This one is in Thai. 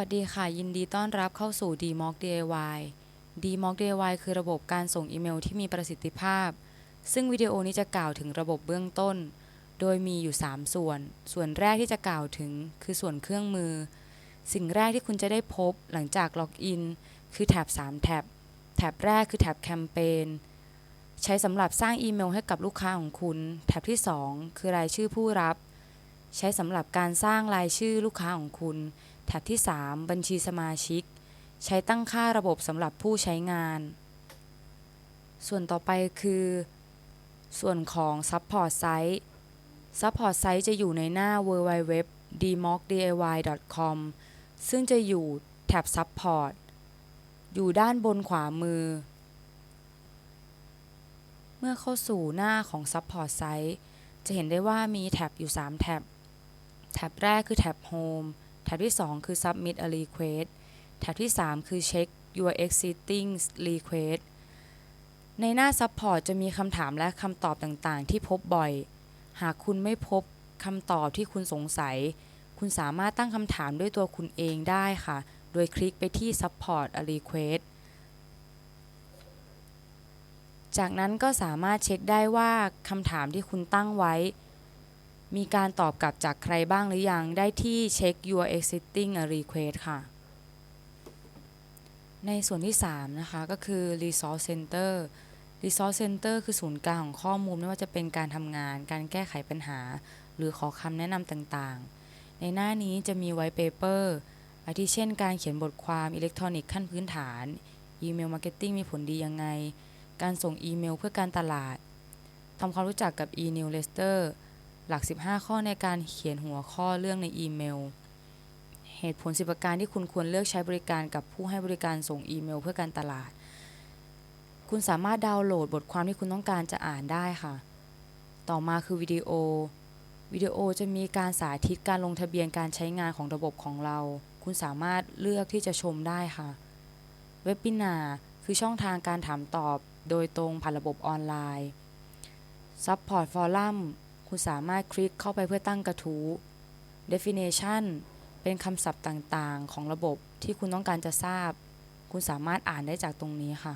วัสดีค่ะ ยินดีต้อนรับเข้าสู่ DMOC DIY DMOC DIY คือระบบการส่งอีเมลที่มีประสิทธิภาพ ซึ่งวิดีโอนี้จะกล่าวถึงระบบเบื้องต้น โดยมีอยู่ 3 ส่วน ส่วนแรกที่จะกล่าวถึง คือส่วนเครื่องมือ สิ่งแรกที่คุณจะได้พบหลังจากล็อกอิน คือแท็บ 3 แท็บ แท็บแรกคือแท็บแคมเปญ ใช้สำหรับสร้างอีเมลให้กับลูกค้าของคุณ แท็บที่ 2 คือรายชื่อผู้รับ ใช้สำหรับการสร้างรายชื่อลูกค้าของคุณ แท็บที่ 3 บัญชีสมาชิก ใช้ตั้งค่าระบบสำหรับผู้ใช้งาน ส่วนต่อไปคือ ส่วนของ Support Site Support Site จะอยู่ในหน้า www dmocdiy.com ซึ่งจะอยู่แท็บ Support อยู่ด้านบนขวามือ เมื่อเข้าสู่หน้าของ Support Site จะเห็นได้ว่ามีแท็บอยู่ 3 แท็บ แท็บแรกคือแท็บ Home แท็บที่ 2 คือ Submit a Request แท็บที่ 3 คือ Check your existing request ในหน้า Support จะมีคำถามและคำตอบต่างๆ ที่พบบ่อย หากคุณไม่พบคำตอบที่คุณสงสัย คุณสามารถตั้งคำถามด้วยตัวคุณเองได้ค่ะ โดยคลิกไปที่ Support a Request จากนั้นก็สามารถเช็คได้ว่าคำถามที่คุณตั้งไว้ มีการตอบกลับจากใครบ้างหรือยัง ได้ที่ Check your existing request ค่ะ ในส่วนที่ 3 นะคะ ก็คือ Resource Center Resource Center คือศูนย์กลางของข้อมูลไม่ว่าจะเป็นการทำงาน การแก้ไขปัญหา หรือขอคำแนะนำต่างๆ ในหน้านี้จะมี White Paper อาทิเช่น การเขียนบทความอิเล็กทรอนิกส์ขั้นพื้นฐานอีเมลมาร์เก็ตติ้งมีผลดียังไง การส่งอีเมลเพื่อการตลาดทำความรู้จักกับ e-newsletter หลัก 15 ข้อในการเขียนหัวข้อเรื่องในอีเมล เหตุผล10ประการที่คุณควรเลือกใช้บริการกับผู้ให้บริการส่งอีเมล เพื่อการตลาด คุณสามารถดาวน์โหลดบทความที่คุณต้องการจะอ่านได้ค่ะ ต่อมาคือวิดีโอ วิดีโอจะมีการสาธิตการลงทะเบียนการใช้งานของระบบของเรา คุณสามารถเลือกที่จะชมได้ค่ะ เว็บ i นาคือช่องทางการถามตอบโดยตรงผ่านระบบออนไลน์ Support Forum คุณสามารถคลิกเข้าไปเพื่อตั้งกระทู้ Definition เป็นคำศัพท์ต่างๆ ของระบบที่คุณต้องการจะทราบ คุณสามารถอ่านได้จากตรงนี้ค่ะ